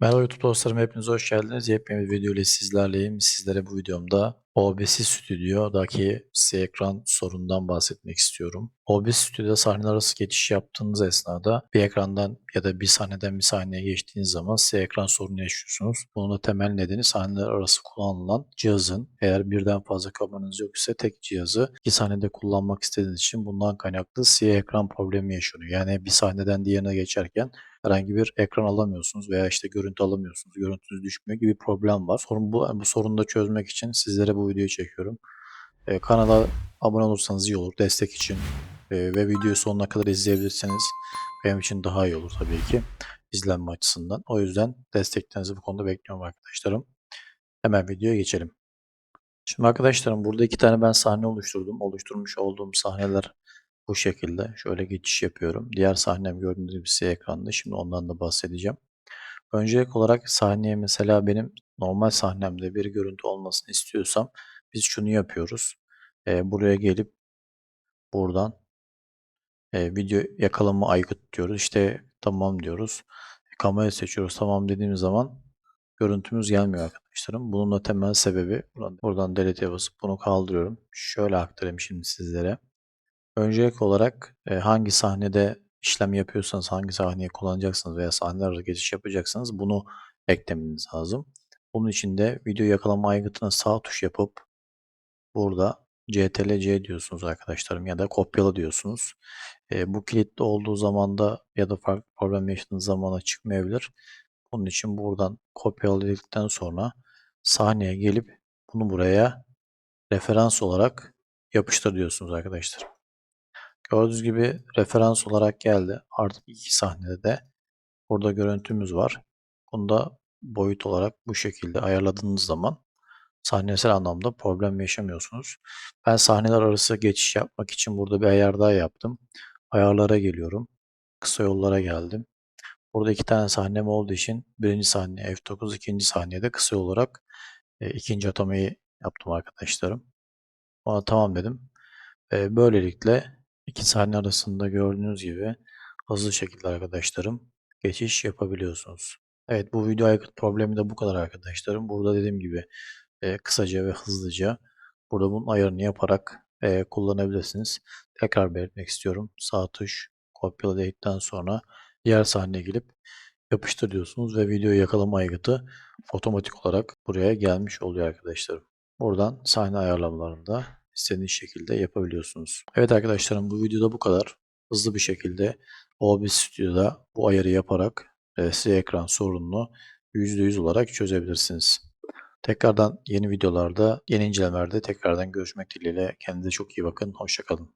Merhaba YouTube dostlarım, hepiniz hoş geldiniz. Yepyeni bir video ile sizlerleyim. Sizlere bu videomda OBS Studio'daki ekran sorunundan bahsetmek istiyorum. OBS Studio'da sahneler arası geçiş yaptığınız esnada bir ekrandan ya da bir sahneden bir sahneye geçtiğiniz zaman siyah ekran sorunu yaşıyorsunuz. Bunun da temel nedeni sahneler arası kullanılan cihazın eğer birden fazla kameranız yok ise tek cihazı iki sahnede kullanmak istediğiniz için bundan kaynaklı siyah ekran problemi yaşanıyor. Yani bir sahneden diğerine geçerken herhangi bir ekran alamıyorsunuz veya işte görüntü alamıyorsunuz, görüntünüz düşmüyor gibi bir problem var. Sorun bu, bu sorunu da çözmek için sizlere bu videoyu çekiyorum. Ee, kanala abone olursanız iyi olur destek için Ee, ve videoyu sonuna kadar izleyebilirseniz benim için daha iyi olur tabii ki izlenme açısından. O yüzden desteklerinizi bu konuda bekliyorum arkadaşlarım. Hemen videoya geçelim. Şimdi arkadaşlarım burada iki tane ben sahne oluşturdum. Oluşturmuş olduğum sahneler bu şekilde. Şöyle geçiş yapıyorum. Diğer sahnem gördüğünüz gibi siyah ekranda. Şimdi ondan da bahsedeceğim. Öncelik olarak sahneye mesela benim normal sahnemde bir görüntü olmasını istiyorsam biz şunu yapıyoruz. Ee, buraya gelip buradan e, video yakalama aygıt diyoruz. İşte tamam diyoruz. Kamera seçiyoruz. Tamam dediğimiz zaman görüntümüz gelmiyor arkadaşlarım. Bunun da temel sebebi buradan, buradan delete'e basıp bunu kaldırıyorum. Şöyle aktarayım şimdi sizlere. Öncelik olarak e, hangi sahnede işlem yapıyorsanız, hangi sahneyi kullanacaksınız veya sahneler arası geçiş yapacaksanız bunu eklemeniz lazım. Bunun için de video yakalama aygıtına sağ tuş yapıp burada CTRL-C diyorsunuz arkadaşlarım ya da kopyala diyorsunuz. E, bu kilitli olduğu zaman da ya da farklı problem yaşadığınız zamana çıkmayabilir. Bunun için buradan kopyaladıktan sonra sahneye gelip bunu buraya referans olarak yapıştır diyorsunuz arkadaşlar. Gördüğünüz gibi referans olarak geldi. Artık iki sahnede de burada görüntümüz var. Bunu da boyut olarak bu şekilde ayarladığınız zaman sahnesel anlamda problem yaşamıyorsunuz. Ben sahneler arası geçiş yapmak için burada bir ayar daha yaptım. Ayarlara geliyorum. Kısa yollara geldim. Burada iki tane sahnem olduğu için birinci sahne F9, ikinci saniyede kısa olarak e, ikinci atamayı yaptım arkadaşlarım. Ona tamam dedim. E, böylelikle iki sahne arasında gördüğünüz gibi hızlı şekilde arkadaşlarım geçiş yapabiliyorsunuz. Evet bu video aygıt problemi de bu kadar arkadaşlarım. Burada dediğim gibi e, kısaca ve hızlıca burada bunun ayarını yaparak e, kullanabilirsiniz. Tekrar belirtmek istiyorum. Sağ tuş kopyala dedikten sonra diğer sahneye gelip yapıştır diyorsunuz ve video yakalama aygıtı otomatik olarak buraya gelmiş oluyor arkadaşlarım. Buradan sahne ayarlamalarında istediğiniz şekilde yapabiliyorsunuz. Evet arkadaşlarım bu videoda bu kadar. Hızlı bir şekilde OBS Studio'da bu ayarı yaparak size ekran sorununu %100 olarak çözebilirsiniz. Tekrardan yeni videolarda, yeni incelemelerde tekrardan görüşmek dileğiyle. Kendinize çok iyi bakın. Hoşçakalın.